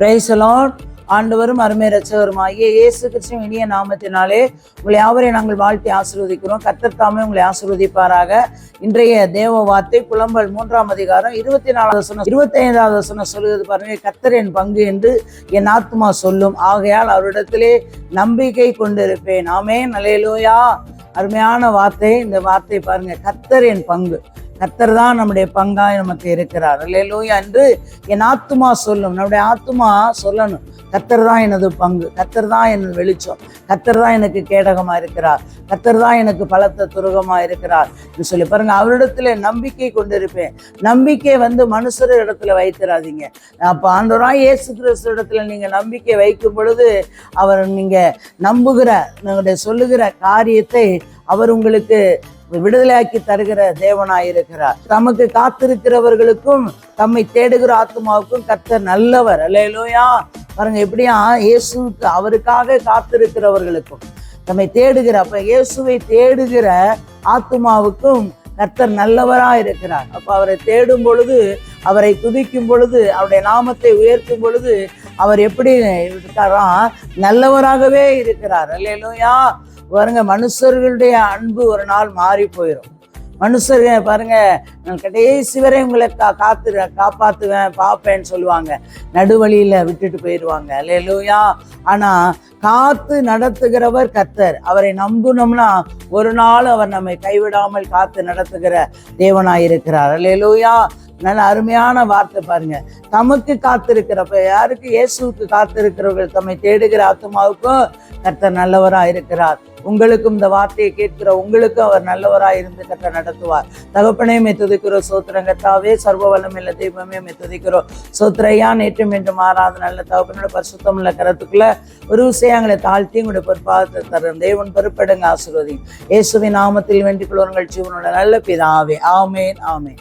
பிரைசலான் ஆண்டவரும் அருமை ரச்சவருமாகிய இயேசு கிறிஸ்துவின் இனிய நாமத்தினாலே உங்களை யாவரையும் நாங்கள் வாழ்த்தி ஆசீர்வதிக்கிறோம். கத்தத்தாமே உங்களை ஆசீர்வதிப்பாராக. இன்றைய தேவ வார்த்தை புலம்பல் மூன்றாம் அதிகாரம் இருபத்தி நாலாவது சொன்ன இருபத்தி ஐந்தாவது வசனம் சொல்லுவது பாருங்க கத்தர் என் பங்கு என்று என் ஆத்மா சொல்லும். ஆகையால் அவரிடத்திலே நம்பிக்கை கொண்டிருப்பேன். ஆமே நலையிலோயா அருமையான வார்த்தை இந்த வார்த்தை பாருங்க கத்தர் என் பங்கு. கர்த்தர் தான் நம்முடைய பங்காய் நமக்கு இருக்கிறார். இல்லையிலூயா என்று என் ஆத்துமா சொல்லும். நம்முடைய ஆத்துமா சொல்லணும். கத்தர் தான் எனது பங்கு. கத்தர் தான் எனது வெளிச்சம். கத்தர் தான் எனக்கு கேடகமாக இருக்கிறார். கத்தர் தான் எனக்கு பலத்த துருகமாக இருக்கிறார் என்று சொல்லி பாருங்க. அவரிடத்துல நம்பிக்கை கொண்டிருப்பேன். நம்பிக்கை வந்து மனுஷர் இடத்துல வைத்திராதீங்க. அப்போ ஆண்டவராய் இயேசு கிறிஸ்து இடத்துல நீங்கள் நம்பிக்கை வைக்கும் பொழுது அவர் நீங்கள் நம்புகிற உங்களுடைய சொல்லுகிற காரியத்தை அவர் உங்களுக்கு விடுதலையாக்கி தருகிற தேவனாய் இருக்கிறார். தமக்கு காத்திருக்கிறவர்களுக்கும் தம்மை தேடுகிற ஆத்மாவுக்கும் கர்த்தர் நல்லவர். அல்லையிலோயா பாருங்க எப்படியா? இயேசுக்கு அவருக்காக காத்திருக்கிறவர்களுக்கும் தம்மை தேடுகிற அப்ப இயேசுவை தேடுகிற ஆத்மாவுக்கும் கர்த்தர் நல்லவரா இருக்கிறார். அப்ப அவரை தேடும் பொழுது அவரை துதிக்கும் பொழுது அவருடைய நாமத்தை உயர்த்தும் பொழுது அவர் எப்படி இருக்காராம் நல்லவராகவே இருக்கிறார். அல்லேலூயா. பாருங்க மனுஷர்களுடைய அன்பு ஒரு நாள் மாறி போயிடும் மனுஷர்கள் பாருங்க நான் கடைசி வரை உங்களை கா காத்து காப்பாற்றுவேன் பார்ப்பேன்னு சொல்லுவாங்க. நடுவழியில் விட்டுட்டு போயிடுவாங்க இல்லையா ஆனால் காத்து நடத்துகிறவர் கர்த்தர் அவரை நம்புனோம்னா ஒரு நாள் அவர் நம்மை கைவிடாமல் காத்து நடத்துகிற தேவனாக இருக்கிறார். இல்லையா நல்ல அருமையான வார்த்தை பாருங்க. தமக்கு காத்திருக்கிறப்ப யாருக்கு? இயேசுவுக்கு காத்திருக்கிறவர்கள் தம்மை தேடுகிற ஆத்மாவுக்கும் கர்த்தர் நல்லவராக இருக்கிறார். உங்களுக்கும் இந்த வார்த்தையை கேட்கிற உங்களுக்கும் அவர் நல்லவராக இருந்து கட்ட நடத்துவார். தகப்பனே மெத்துதிக்கிறோம் சோத்திரம் கர்த்தாவே சர்வ வல்லமில்ல தெய்வமே மெத்துதிக்கிறோம் சோத்திரையா நேற்றும் என்று மாறாத நல்ல தகப்பனோட பரிசுத்தம் உள்ள கரத்துக்குள்ள ஒரு விஷயங்களை தாழ்த்தி உங்களுடைய பொறுப்பாக தரும் தேவன் பொறுப்பெடுங்க ஆசீர்வதி இயேசுவின் நாமத்தில் வேண்டிக் கொள்வங்கள் ஜீவனோட நல்ல பிதாவே. ஆமேன் ஆமேன்.